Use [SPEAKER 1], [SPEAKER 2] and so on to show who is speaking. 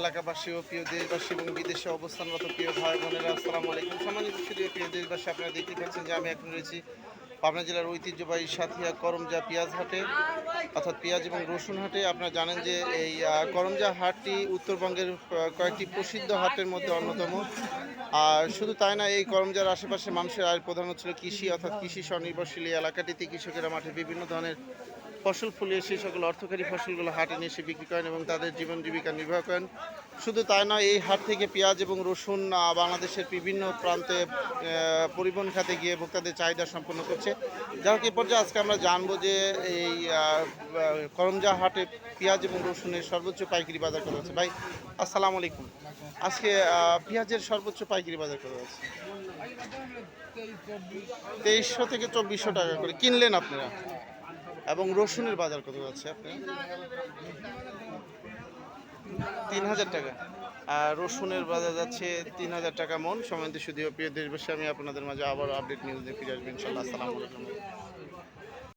[SPEAKER 1] এলাকাবাসী ও দেশবাসী এবং বিদেশে দেশবাসী, আপনারা দেখতে পাচ্ছেন যে আমি এখন রয়েছি পাবনা জেলার ঐতিহ্যবাহী করমজা পেঁয়াজ হাটে, অর্থাৎ পেঁয়াজ এবং রসুন হাটে। আপনারা জানেন যে এই করমজা হাটটি উত্তরবঙ্গের কয়েকটি প্রসিদ্ধ হাটের মধ্যে অন্যতম। আর শুধু তাই না, এই করমজার আশেপাশে মানুষের আয়ের প্রধান হচ্ছিল কৃষি, অর্থাৎ কৃষি স্বনির্ভরশীল এই এলাকাটিতে কৃষকেরা মাঠে বিভিন্ন ধরনের ফসল ফলিয়ে সেই সকল অর্থকারী ফসলগুলো হাটে নিয়ে এসে বিক্রি করেন এবং তাদের জীবন জীবিকা নির্বাহ করেন। শুধু তাই নয়, এই হাট থেকে পেঁয়াজ এবং রসুন বাংলাদেশের বিভিন্ন প্রান্তে পরিবহন খাতে গিয়ে ভোক্তাদের চাহিদা সম্পন্ন করছে। যাই হোক, এ পর্যায়ে আজকে আমরা জানব যে এই করমজা হাটে পেঁয়াজ এবং রসুনের সর্বোচ্চ পাইকারি বাজার কত আছে? ভাই, আসসালামু আলাইকুম। আজকে পেঁয়াজের সর্বোচ্চ পাইকারি বাজার কত আছে? তেইশশো থেকে চব্বিশশো টাকা করে। কিনলেন আপনারা? এবং রসুনের বাজার কত যাচ্ছে আপনার? তিন হাজার টাকা। আর রসুনের বাজার যাচ্ছে তিন হাজার টাকা মন। সমান্ত শুধু প্রিয় দেশবাসী, আমি আপনাদের মাঝে আবার আপডেট নিউজ দিয়ে ফিরে আসবেন ইনশাল্লাহ আসসালামু আলাইকুম।